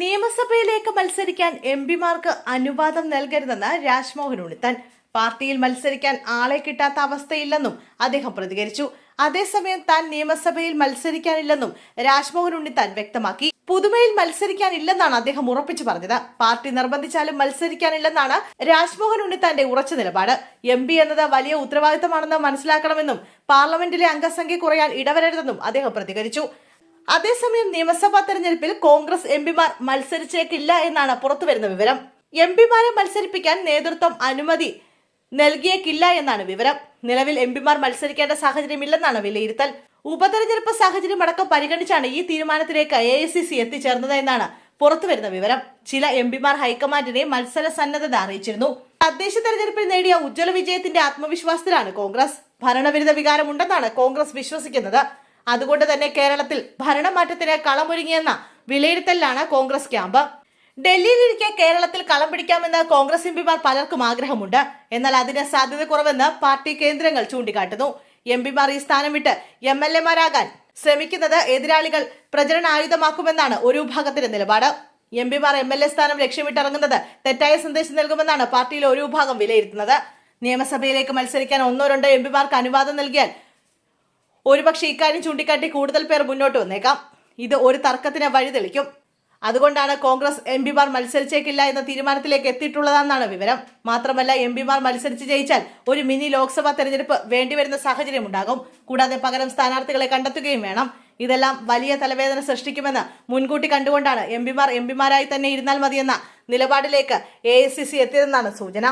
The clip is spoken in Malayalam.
നിയമസഭയിലേക്ക് മത്സരിക്കാൻ എം പിമാർക്ക് അനുവാദം നൽകരുതെന്ന് രാജ്മോഹൻ ഉണ്ണിത്താൻ. പാർട്ടിയിൽ മത്സരിക്കാൻ ആളെ കിട്ടാത്ത അവസ്ഥയില്ലെന്നും അദ്ദേഹം പ്രതികരിച്ചു. അതേസമയം താൻ നിയമസഭയിൽ മത്സരിക്കാനില്ലെന്നും രാജ്മോഹൻ ഉണ്ണിത്താൻ വ്യക്തമാക്കി. പുതുമയിൽ മത്സരിക്കാനില്ലെന്നാണ് അദ്ദേഹം ഉറപ്പിച്ചു പറഞ്ഞത്. പാർട്ടി നിർബന്ധിച്ചാലും മത്സരിക്കാനില്ലെന്നാണ് രാജ്മോഹൻ ഉണ്ണിത്താന്റെ ഉറച്ച നിലപാട്. എം പി എന്നത് വലിയ ഉത്തരവാദിത്തമാണെന്ന് മനസ്സിലാക്കണമെന്നും പാർലമെന്റിലെ അംഗസംഖ്യ കുറയാൻ ഇടവരരുതെന്നും അദ്ദേഹം പ്രതികരിച്ചു. അതേസമയം നിയമസഭാ തെരഞ്ഞെടുപ്പിൽ കോൺഗ്രസ് എംപിമാർ മത്സരിച്ചേക്കില്ല എന്നാണ് പുറത്തുവരുന്ന വിവരം. എംപിമാരെ മത്സരിപ്പിക്കാൻ നേതൃത്വം അനുമതി നൽകിയേക്കില്ല എന്നാണ് വിവരം. നിലവിൽ എംപിമാർ മത്സരിക്കേണ്ട സാഹചര്യമില്ലെന്നാണ് വിലയിരുത്തൽ. ഉപതെരഞ്ഞെടുപ്പ് സാഹചര്യം അടക്കം പരിഗണിച്ചാണ് ഈ തീരുമാനത്തിലേക്ക് എ ഐ സി സി എത്തിച്ചേർന്നത് എന്നാണ് പുറത്തുവരുന്ന വിവരം. ചില എംപിമാർ ഹൈക്കമാൻഡിനെ മത്സര സന്നദ്ധത അറിയിച്ചിരുന്നു. തദ്ദേശ തെരഞ്ഞെടുപ്പിൽ നേടിയ ഉജ്ജ്വല വിജയത്തിന്റെ ആത്മവിശ്വാസത്തിലാണ് കോൺഗ്രസ്. ഭരണവിരുദ്ധ വികാരമുണ്ടെന്നാണ് കോൺഗ്രസ് വിശ്വസിക്കുന്നത്. അതുകൊണ്ട് തന്നെ കേരളത്തിൽ ഭരണമാറ്റത്തിന് കളമൊരുങ്ങിയെന്ന വിലയിരുത്തലിലാണ് കോൺഗ്രസ് ക്യാമ്പ്. ഡൽഹിയിലിരിക്കെ കേരളത്തിൽ കളം പിടിക്കാമെന്ന് കോൺഗ്രസ് എംപിമാർ പലർക്കും ആഗ്രഹമുണ്ട്. എന്നാൽ അതിന് സാധ്യത കുറവെന്ന് പാർട്ടി കേന്ദ്രങ്ങൾ ചൂണ്ടിക്കാട്ടുന്നു. എംപിമാർ ഈ സ്ഥാനം വിട്ട് എം എൽ എമാരാകാൻ ശ്രമിക്കുന്നത് എതിരാളികൾ പ്രചരണ ആയുധമാക്കുമെന്നാണ് ഒരു വിഭാഗത്തിന്റെ നിലപാട്. എംപിമാർ എം എൽ എ സ്ഥാനം ലക്ഷ്യമിട്ടിറങ്ങുന്നത് തെറ്റായ സന്ദേശം നൽകുമെന്നാണ് പാർട്ടിയിലെ ഒരു വിഭാഗം വിലയിരുത്തുന്നത്. നിയമസഭയിലേക്ക് മത്സരിക്കാൻ ഒന്നോ രണ്ടോ എംപിമാർക്ക് അനുവാദം നൽകിയാൽ ഒരുപക്ഷെ ഇക്കാര്യം ചൂണ്ടിക്കാട്ടി കൂടുതൽ പേർ മുന്നോട്ട് വന്നേക്കാം. ഇത് ഒരു തർക്കത്തിന് വഴിതെളിക്കും. അതുകൊണ്ടാണ് കോൺഗ്രസ് എം പിമാർ മത്സരിച്ചേക്കില്ല എന്ന തീരുമാനത്തിലേക്ക് എത്തിയിട്ടുള്ളതെന്നാണ് വിവരം. മാത്രമല്ല എം പിമാർ മത്സരിച്ച് ജയിച്ചാൽ ഒരു മിനി ലോക്സഭാ തെരഞ്ഞെടുപ്പ് വേണ്ടിവരുന്ന സാഹചര്യം ഉണ്ടാകും കൂടാതെ പകരം സ്ഥാനാർത്ഥികളെ കണ്ടെത്തുകയും വേണം. ഇതെല്ലാം വലിയ തലവേദന സൃഷ്ടിക്കുമെന്ന് മുൻകൂട്ടി കണ്ടുകൊണ്ടാണ് എം പിമാർ എം പിമാരായി തന്നെ ഇരുന്നാൽ മതിയെന്ന നിലപാടിലേക്ക് എ എത്തിയതെന്നാണ് സൂചന.